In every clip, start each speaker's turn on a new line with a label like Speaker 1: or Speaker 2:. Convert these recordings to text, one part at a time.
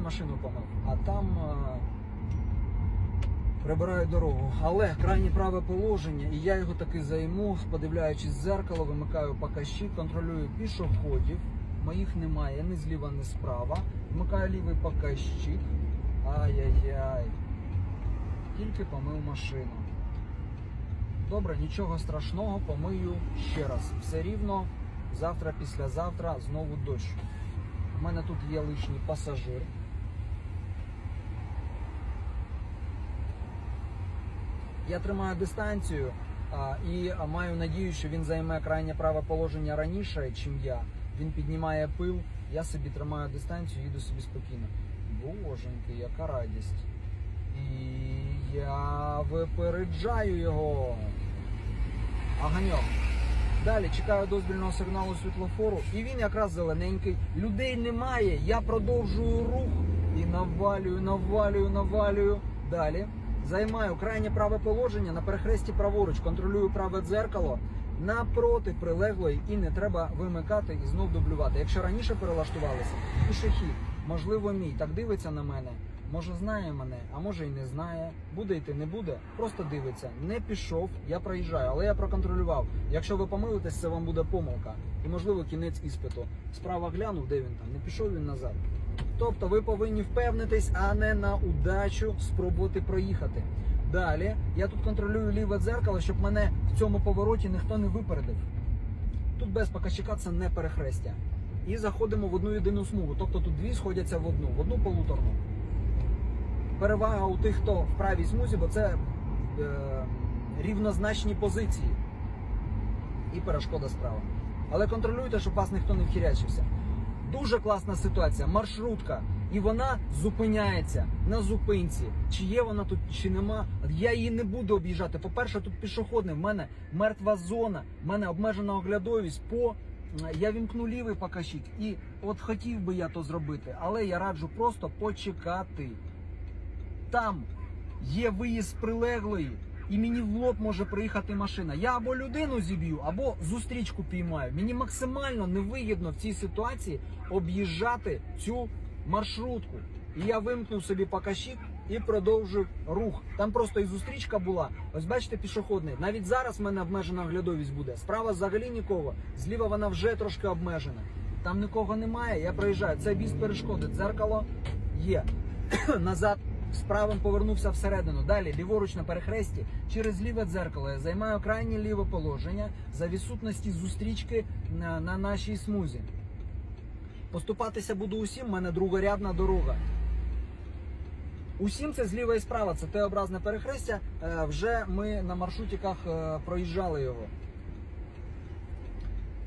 Speaker 1: машину помив, а там е, прибирають дорогу. Але крайнє праве положення, і я його таки займу, подивляючись в зеркало, вимикаю покащик, контролюю пішоходів. Моїх немає ні зліва, ні справа. Вмикаю лівий покащик. Ай-яй-яй. Тільки помив машину. Добре, нічого страшного, помию ще раз. Все рівно, завтра, післязавтра знову дощ. У мене тут є лишній пасажир. Я тримаю дистанцію а, і маю надію, що він займе крайнє праве положення раніше, чим я. Він піднімає пил, я собі тримаю дистанцію, їду собі спокійно. Боженьки, яка радість. І я випереджаю його. Аганьок. Далі чекаю дозвільного сигналу світлофору, і він якраз зелененький. Людей немає. Я продовжую рух і навалюю, навалюю, навалюю. Далі займаю крайнє праве положення на перехресті праворуч, контролюю праве дзеркало напроти прилеглої і не треба вимикати і знов дублювати. Якщо раніше перелаштувалися, пішохід, можливо, мій так дивиться на мене. Може знає мене, а може і не знає. Буде йти, не буде. Просто дивиться. Не пішов, я проїжджаю, але я проконтролював. Якщо ви помилитесь, це вам буде помилка. І можливо кінець іспиту. Справа глянув, де він там. Не пішов він назад. Тобто ви повинні впевнитись, а не на удачу спробувати проїхати. Далі я тут контролюю ліве дзеркало, щоб мене в цьому повороті ніхто не випередив. Тут без показчика це не перехрестя. І заходимо в одну єдину смугу. Тобто тут дві сходяться в одну, в одну полуторну перевага у тих, хто в правій смузі, бо це е, рівнозначні позиції і перешкода справа. Але контролюйте, щоб вас ніхто не вхірячився. Дуже класна ситуація. Маршрутка. І вона зупиняється на зупинці. Чи є вона тут, чи нема. Я її не буду об'їжджати. По-перше, тут пішохідний, в мене мертва зона, в мене обмежена оглядовість по. Я вімкну лівий покажчик і от хотів би я то зробити, але я раджу просто почекати там є виїзд прилеглої, і мені в лоб може приїхати машина. Я або людину зіб'ю, або зустрічку піймаю. Мені максимально невигідно в цій ситуації об'їжджати цю маршрутку. І я вимкнув собі покащик і продовжив рух. Там просто і зустрічка була. Ось бачите, пішохідний. Навіть зараз в мене обмежена оглядовість буде. Справа взагалі нікого. Зліва вона вже трошки обмежена. Там нікого немає. Я проїжджаю. Це без перешкоди. Дзеркало є. Назад з повернувся всередину. Далі, ліворуч на перехресті, через ліве дзеркало я займаю крайнє ліве положення за відсутності зустрічки на, на нашій смузі. Поступатися буду усім, в мене другорядна дорога. Усім це зліва і справа, це Т-образне перехрестя. Е, Вже ми на маршрутиках е, проїжджали його.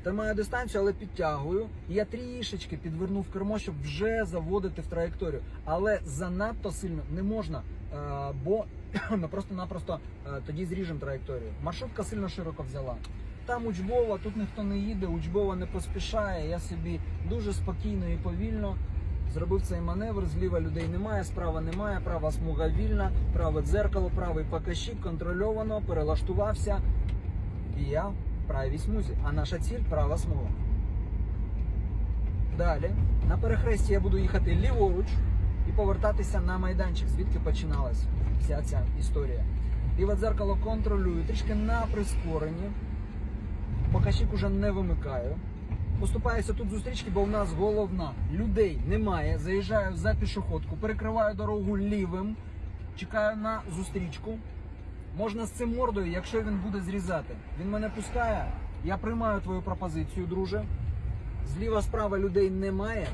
Speaker 1: Тримаю дистанцію, але підтягую. Я трішечки підвернув кермо, щоб вже заводити в траєкторію. Але занадто сильно не можна, е, бо ми просто-напросто е, тоді зріжемо траєкторію. Маршрутка сильно широко взяла. Там учбова, тут ніхто не їде, учбова не поспішає. Я собі дуже спокійно і повільно зробив цей маневр. Зліва людей немає, справа немає, права смуга вільна, праве дзеркало, правий покащик контрольовано, перелаштувався. І я правій смузі. А наша ціль права смуга. Далі на перехресті я буду їхати ліворуч і повертатися на майданчик, звідки починалась вся ця історія. Ліве дзеркало контролюю, трішки на прискоренні. Покащик уже не вимикаю. Поступаюся тут зустрічки, бо у нас головна. Людей немає. Заїжджаю за пішоходку, перекриваю дорогу лівим, чекаю на зустрічку. Можна з цим мордою, якщо він буде зрізати. Він мене пускає. Я приймаю твою пропозицію, друже. Зліва справа людей немає.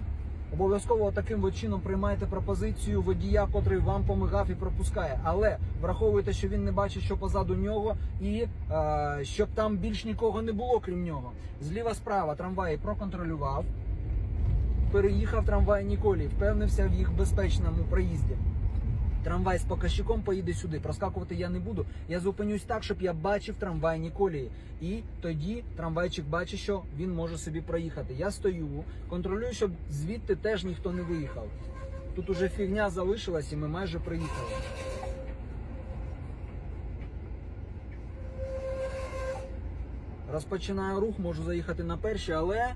Speaker 1: Обов'язково таким чином приймайте пропозицію водія, котрий вам помигав і пропускає. Але враховуйте, що він не бачить, що позаду нього, і е, щоб там більш нікого не було, крім нього. Зліва справа трамваї проконтролював, переїхав трамвай колії, впевнився в їх безпечному проїзді. Трамвай з показчиком поїде сюди. Проскакувати я не буду. Я зупинюсь так, щоб я бачив трамвайні колії. І тоді трамвайчик бачить, що він може собі проїхати. Я стою, контролюю, щоб звідти теж ніхто не виїхав. Тут уже фігня залишилась і ми майже приїхали. Розпочинаю рух, можу заїхати на перші, але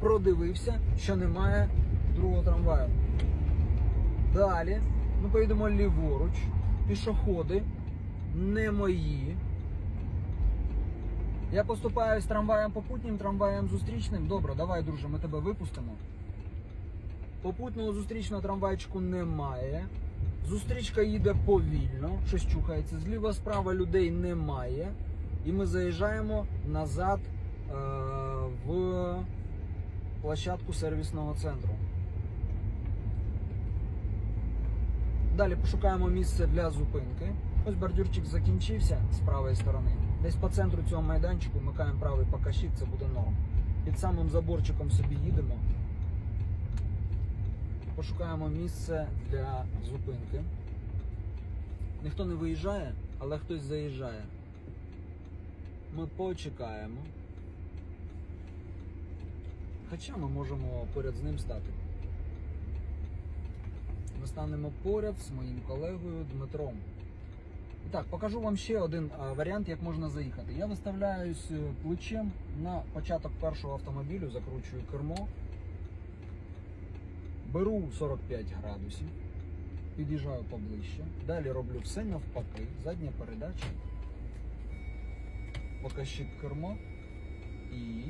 Speaker 1: продивився, що немає другого трамваю. Далі ми поїдемо ліворуч. Пішоходи не мої. Я поступаю з трамваєм попутнім, трамваєм зустрічним. Добре, давай, друже, ми тебе випустимо. Попутного зустрічного трамвайчику немає. Зустрічка їде повільно, щось чухається. Зліва справа людей немає. І ми заїжджаємо назад е- в площадку сервісного центру. Далі пошукаємо місце для зупинки. Ось бордюрчик закінчився з правої сторони. Десь по центру цього майданчику вмикаємо правий покащик, це буде норм. Під самим заборчиком собі їдемо. Пошукаємо місце для зупинки. Ніхто не виїжджає, але хтось заїжджає. Ми почекаємо. Хоча ми можемо поряд з ним стати. Станемо поряд з моїм колегою Дмитром. Так, покажу вам ще один варіант, як можна заїхати. Я виставляюсь е, плечем на початок першого автомобілю, закручую кермо, беру 45 градусів, під'їжджаю поближче. Далі роблю все навпаки, задня передача, покажчик кермо і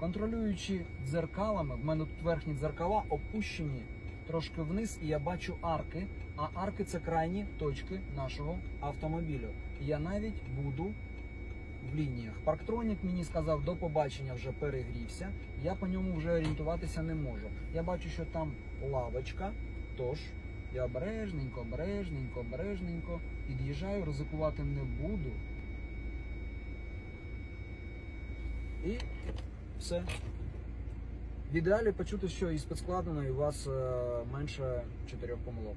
Speaker 1: контролюючи дзеркалами, в мене тут верхні дзеркала опущені трошки вниз, і я бачу арки. А арки це крайні точки нашого автомобілю. Я навіть буду в лініях. Парктронік мені сказав, до побачення вже перегрівся. Я по ньому вже орієнтуватися не можу. Я бачу, що там лавочка, тож я обережненько, обережненько, обережненько під'їжджаю, ризикувати не буду. І все. В ідеалі почути, що і спецскладено, і у вас е, менше чотирьох помилок.